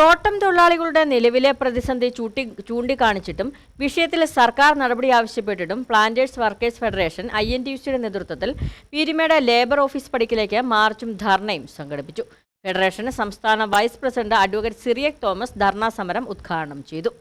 തോട്ടം തൊഴിലാളികളുടെ നിലവിലെ പ്രതിസന്ധി ചൂട്ടി ചൂണ്ടിക്കാണിച്ചിട്ടും വിഷയത്തിൽ സർക്കാർ നടപടി ആവശ്യപ്പെട്ടിട്ടും planters workers federation I N T സിയുടെ നേതൃത്വത്തിൽ പീരിമേട് ലേബർ ഓഫീസ് പടിക്കിലേക്ക് മാർച്ചും ധർണയും സംഘടിപ്പിച്ചു. ഫെഡറേഷൻ സംസ്ഥാന vice president advocate Cyriac Thomas dharna സമരം ഉദ്ഘാടനം ചെയ്തു.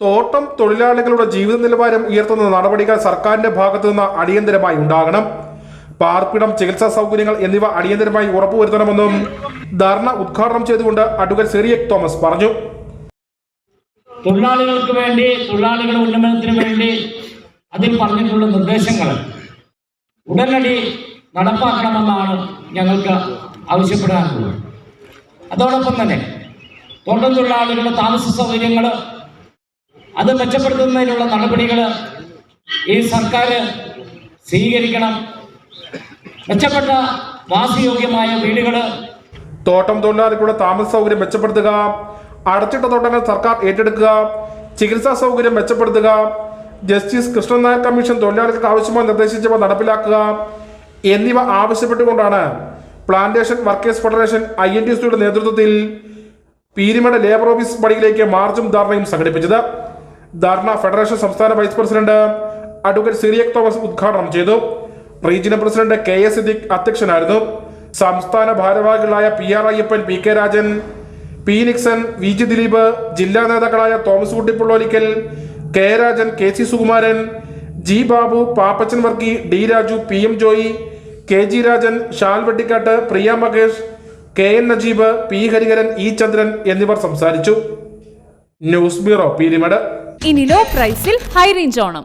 തോട്ടം തൊഴിലാളികളുടെ ജീവിത നിലവാരം ഉയർത്തുന്ന നടപടികൾ സർക്കാരിന്റെ ഭാഗത്തു നിന്ന് അടിയന്തരമായി ഉണ്ടാകണം. പാർപ്പിടം ചികിത്സാ സൗകര്യങ്ങൾ എന്നിവ അടിയന്തരമായി ഉറപ്പുവരുത്തണമെന്നും ധർണ ഉദ്ഘാടനം ചെയ്തുകൊണ്ട് അഡ്വക്കേറ്റ് സിറിയക് തോമസ് പറഞ്ഞു. തൊഴിലാളികൾക്ക് വേണ്ടി തൊഴിലാളികളുടെ ഉന്നമനത്തിന് വേണ്ടി അതിൽ പറഞ്ഞിട്ടുള്ള നിർദ്ദേശങ്ങൾ ഉടനടി നടപ്പാക്കണമെന്നാണ് ഞങ്ങൾക്ക് ആവശ്യപ്പെടാനുള്ളത്. അതോടൊപ്പം തന്നെ തോട്ടം തൊഴിലാളികളുടെ താമസ സൗകര്യങ്ങൾ അത് മെച്ചപ്പെടുത്തുന്നതിനുള്ള നടപടികൾ ഈ സർക്കാർ സ്വീകരിക്കണം. മെച്ചപ്പെട്ട വാസയോഗ്യമായ വീടുകൾ തോട്ടം തൊഴിലാളികളുടെ താമസ സൗകര്യം മെച്ചപ്പെടുത്തുക അടച്ചിട്ട തോട്ടങ്ങൾ സർക്കാർ ഏറ്റെടുക്കുക ചികിത്സാ സൗകര്യം മെച്ചപ്പെടുത്തുക ജസ്റ്റിസ് കൃഷ്ണൻ നായർ കമ്മീഷൻ തൊഴിലാളികൾക്ക് ആവശ്യമായി നിർദ്ദേശിച്ചവ നടപ്പിലാക്കുക എന്നിവ ആവശ്യപ്പെട്ടുകൊണ്ടാണ് plantation workers federation I N T സിയുടെ നേതൃത്വത്തിൽ പീരിമട ലേബർ ഓഫീസ് പടിയിലേക്ക് മാർച്ചും ധർണയും സംഘടിപ്പിച്ചത്. ധർണ ഫെഡറേഷൻ സംസ്ഥാന vice president advocate Cyriac Thomas ഉദ്ഘാടനം ചെയ്തു. Regional president K S Siddique അധ്യക്ഷനായിരുന്നു. സംസ്ഥാന ഭാരവാഹികളായ P R Ayyappan P K Rajan P Nixon V G Dileep ജില്ലാ നേതാക്കളായ Thomas Kuttippullolikkal K Rajan K C Sukumaran G Babu Pappachan Varkey D Raju P M Joy K G Rajan shall Vettikkatt Priya Makesh K N Najeeb P Hariharan E Chandran എന്നിവർ സംസാരിച്ചു. News bureau പീരിമഡ് ഇനി law പ്രൈസിൽ high range Onam.